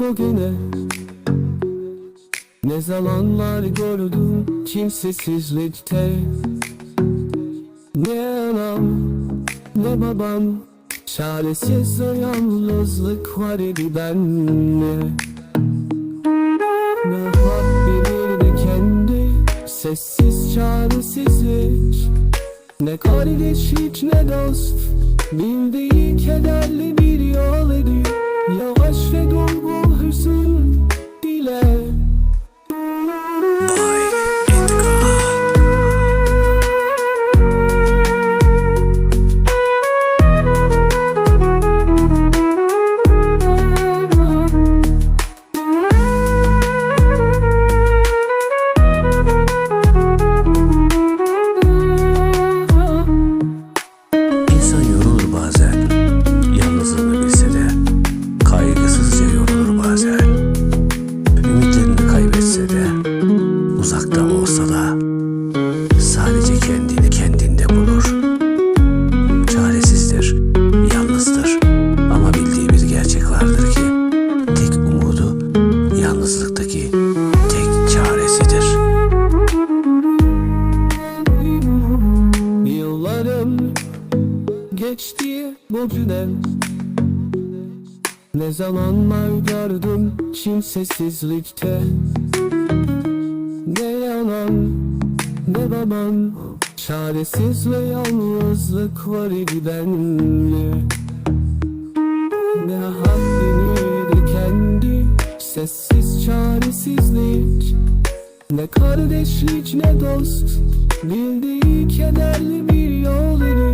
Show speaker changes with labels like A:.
A: bugüne Ne zamanlar gördüm kimsesizlikte. Ne anam ne babam Çaresiz yalnızlık var idi bende. Ne hak bilirdi kendi Sessiz çaresizlik. Ne kardeş hiç ne dost Bildiği kederli bir yol idi
B: Il y a un. Sadece kendini kendinde bulur. Çaresizdir Yalnızdır. Ama bildiği bir gerçek vardır ki Tek umudu Yalnızlıktaki Tek çaresidir.
A: Yıllarım geçti bugüne Ne zamanlar gördüm kimsesizlikte babam Çaresiz ve yalnızlık var idi bende Ne haddini kendi Sessiz çaresizlik. Ne kardeşlik ne dost Bildiği kederli bir yol idi